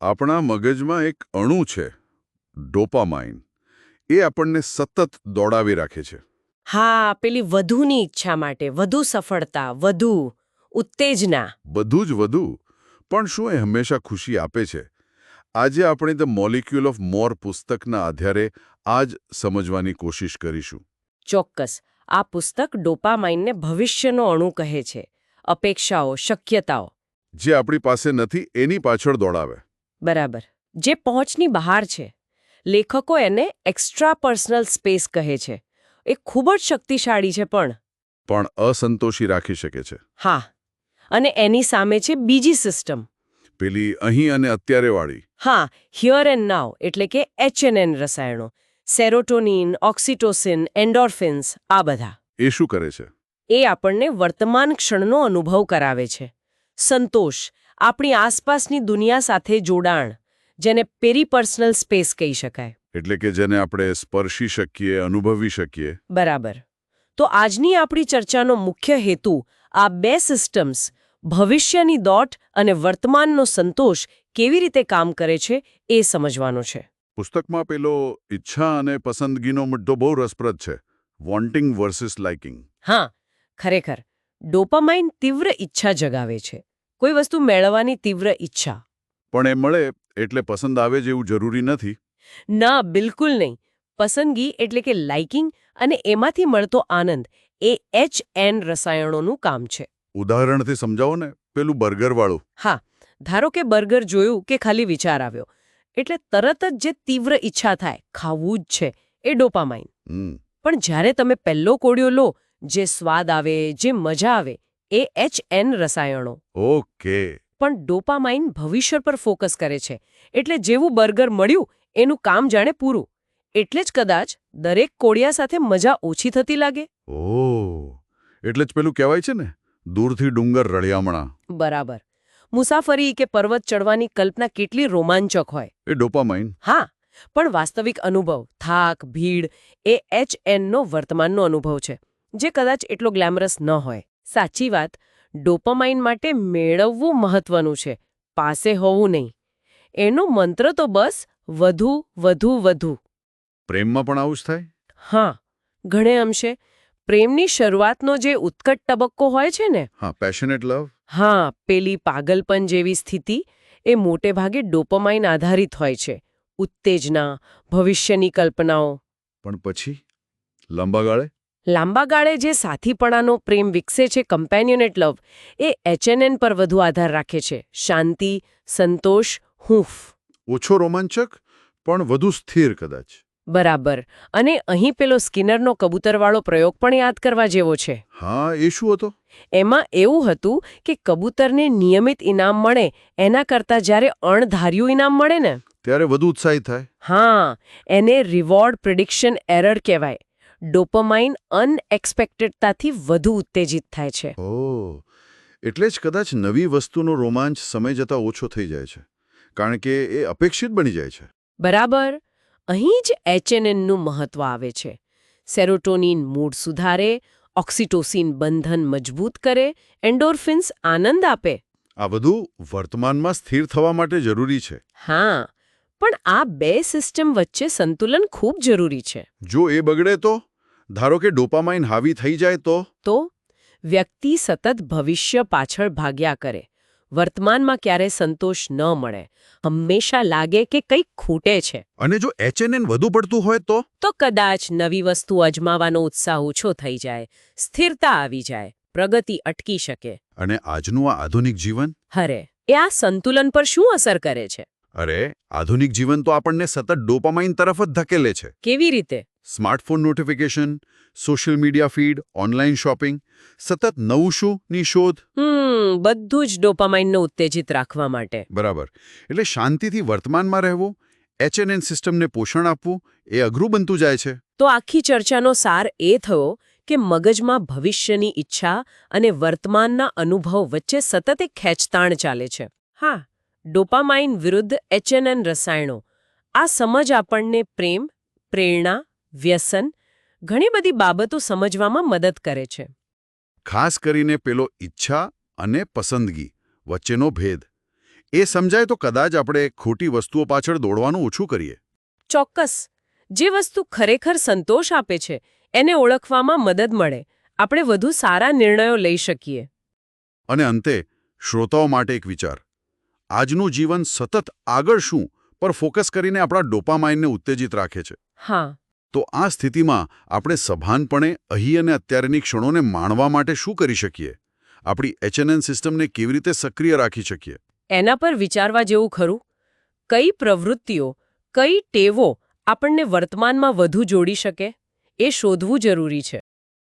આપણા મગજમાં એક અણુ છે ડોપામાઇન. એ આપણને સતત દોડાવી રાખે છે. હા પેલી વધુની ઈચ્છા માટે. વધુ સફળતા વધુ ઉત્તેજના. બધું જ વધુ પણ શું એ હંમેશા ખુશી આપે છે? આજે આપણે ધ મોલિક્યુલ ઓફ મોર પુસ્તકના આધારે આ જ સમજવાની કોશિશ કરીશું. ચોક્કસ. આ પુસ્તક ડોપામાઇનને ભવિષ્યનો અણુ કહે છે. અપેક્ષાઓ શક્યતાઓ. જે આપણી પાસે નથી એની પાછળ દોડાવે. બરાબર. જે પહોંચની બહાર છે. લેખકો એને એક્સ્ટ્રા પર્સનલ સ્પેસ કહે છે. એ ખૂબ જ શક્તિશાળી છે પણ. પણ અસંતોષી રાખી શકે છે. હા. અને એની સામે છે બીજી સિસ્ટમ પેલી અહીં અને અત્યારે વાળી. હા હિયર એન્ડ નાવ એટલે કે એચએનએન રસાયણો. સેરોટોનિન ઓક્સિટોસિન એન્ડોર્ફિન્સ આ બધા. એ શું કરે છે? એ આપણને વર્તમાન ક્ષણનો અનુભવ કરાવે છે. સંતોષ આપણી આસપાસની દુનિયા સાથે જોડાણ જેને પેરીપર્સનલ સ્પેસ કહી શકાય. એટલે કે જેને આપણે સ્પર્શી શકીએ અનુભવી શકીએ. બરાબર. તો આજની આપણી ચર્ચાનો મુખ્ય હેતુ આ બે સિસ્ટમ્સ ભવિષ્યની દોટ અને વર્તમાનનો સંતોષ કેવી રીતે કામ કરે છે એ સમજવાનો છે. પુસ્તકમાં પેલો ઈચ્છા અને પસંદગીનો મુદ્દો બહુ રસપ્રદ છે. Wanting versus liking. હા ખરેખર. ડોપામાઇન તીવ્ર ઈચ્છા જગાવે છે. કોઈ વસ્તુ મેળવવાની તીવ્ર ઈચ્છા. પણ એ મળે એટલે પસંદ આવે જેવું જરૂરી નથી? ના બિલકુલ નહીં. પસંદગી એટલે કે લાઇકિંગ અને એમાંથી મળતો આનંદ એ એચ એન રસાયણોનું કામ છે. ઉદાહરણથી સમજાવો ને પેલું બર્ગરવાળું હા ધારો કે બર્ગર જોયું કે ખાલી વિચાર આવ્યો. એટલે તરત જ જે તીવ્ર ઈચ્છા થાય ખાવું જ છે એ ડોપામાઇન. પણ જ્યારે તમે પહેલો કોડિયો લો જે સ્વાદ આવે જે મજા આવે એ એચ એન રસાયણો. ઓકે. પણ ડોપામાઇન ભવિષ્ય પર ફોકસ કરે છે. એટલે જેવું બર્ગર મળ્યું એનું કામ જાણે પૂરું. એટલે જ કદાચ દરેક કોડિયા સાથે મજા ઓછી થતી લાગે. ઓ એટલે જ પેલું કહેવાય છે ને દૂરથી ડુંગર રળિયામણા. બરાબર. મુસાફરી કે પર્વત ચડવાની કલ્પના કેટલી રોમાંચક હોય. એ ડોપામાઇન. હા પણ વાસ્તવિક અનુભવ થાક ભીડ એ એચ એનનો વર્તમાનનો અનુભવ છે જે કદાચ એટલો ગ્લેમરસ ન હોય. સાચી વાત ડોપામાઇન માટે મેળવવું મહત્વનું છે પાસે હોવું નહીં. એનો મંત્ર તો બસ વધુ વધુ વધુ. પ્રેમમાં પણ આવું જ થાય? હા ઘણે અંશે. પ્રેમની શરૂઆતનો જે ઉત્કટ તબક્કો હોય છે ને હા પેશનેટ લવ હા પેલી પાગલપન જેવી સ્થિતિ એ મોટે ભાગે ડોપામાઇન આધારિત હોય છે. ઉત્તેજના ભવિષ્યની કલ્પનાઓ. પણ પછી? લાંબા ગાળે? લાંબા ગાળે જે સાથીપણાનો પ્રેમ વિકસે છે કમ્પેનિયનેટ લવ એ એચએનએન પર વધુ આધાર રાખે છે. શાંતિ સંતોષ હૂંફ. ઓછો રોમાંચક પણ વધુ સ્થિર કદાચ. બરાબર. અને અહીં પેલો સ્કિનરનો કબૂતરવાળો પ્રયોગ પણ યાદ કરવા જેવો છે. હા એ શું હતો? એમાં એવું હતું કે કબૂતરને નિયમિત ઇનામ મળે એના કરતાં જ્યારે અણધાર્યું ઇનામ મળે ને ત્યારે વધુ ઉત્સાહિત થાય. હા એને રિવોર્ડ પ્રિડિક્શન એરર કહેવાય. ડોપામાઇન અનએક્સપેક્ટેડતાથી વધુ ઉત્તેજિત થાય છે. ઓ એટલે જ કદાચ નવી વસ્તુનો રોમાંચ સમય જતાં ઓછો થઈ જાય છે કારણ કે એ અપેક્ષિત બની જાય છે. બરાબર. અહીં જ એચએનએનનું મહત્વ આવે છે. સેરોટોનિન મૂડ સુધારે ઓક્સિટોસિન બંધન મજબૂત કરે એન્ડોર્ફિન્સ આનંદ આપે. આ બધું વર્તમાનમાં સ્થિર થવા માટે જરૂરી છે. હા. પણ આ બે સિસ્ટમ વચ્ચે સંતુલન ખૂબ જરૂરી છે. જો એ બગડે તો? ધારો કે ડોપામાઇન હાવી થઈ જાય તો? તો? વ્યક્તિ સતત ભવિષ્ય પાછળ ભાગ્યા કરે. વર્તમાનમાં ક્યારે સંતોષ ન મળે. હંમેશા લાગે કે કંઈક ખૂટે છે. અને જો એચએનએન વધુ પડતું હોય તો? તો કદાચ નવી વસ્તુ અજમાવાનો ઉત્સાહ ઓછો થઈ જાય સ્થિરતા આવી જાય પ્રગતિ અટકી શકે. અને આજનું આ આધુનિક જીવન? હરે એ આ સંતુલન પર શું અસર કરે છે? અરે આધુનિક જીવન તો આપણને સતત ડોપામાઇન તરફ જ ધકેલે છે. કેવી રીતે? Smartphone notification social media feed online shopping સતત નવું શું? ની શોધ. હમ બધું જ ડોપામાઇનને ઉત્તેજિત રાખવા માટે. બરાબર. એટલે શાંતિથી વર્તમાનમાં રહેવું એચએનએન સિસ્ટમને પોષણ આપવું એ અઘરું બનતું જાય છે. તો આખી ચર્ચાનો સાર એ થયો કે મગજમાં ભવિષ્યની ઈચ્છા અને વર્તમાનના અનુભવ વચ્ચે સતત એક ખેંચતાણ ચાલે છે. હા ડોપામાઇન વિરુદ્ધ એચએનએન રસાયણો. આ સમજ આપણને પ્રેમ પ્રેરણા વ્યસન ઘણી બધી બાબતો સમજવામાં મદદ કરે છે. ખાસ કરીને પેલો ઈચ્છા અને પસંદગી વચ્ચેનો ભેદ. એ સમજાય તો કદાચ આપણે ખોટી વસ્તુઓ પાછળ દોડવાનું ઓછું કરીએ. ચોક્કસ. જે વસ્તુ ખરેખર સંતોષ આપે છે એને ઓળખવામાં મદદ મળે. આપણે વધુ સારા નિર્ણયો લઈ શકીએ. અને અંતે શ્રોતાઓ માટે એક વિચાર. આજનું જીવન સતત આગળ શું પર ફોકસ કરીને આપણા ડોપામાઇનને ઉત્તેજિત રાખે છે. હા. તો આ સ્થિતિમાં આપણે સભાનપણે અહીં અને અત્યારેની ક્ષણોને માણવા માટે શું કરી શકીએ? આપણી એચએનએન સિસ્ટમને કેવી રીતે સક્રિય રાખી શકીએ? એના પર વિચારવા જેવું ખરું? કઈ પ્રવૃત્તિઓ કઈ ટેવો આપણને વર્તમાનમાં વધુ જોડી શકે? એ શોધવું જરૂરી છે.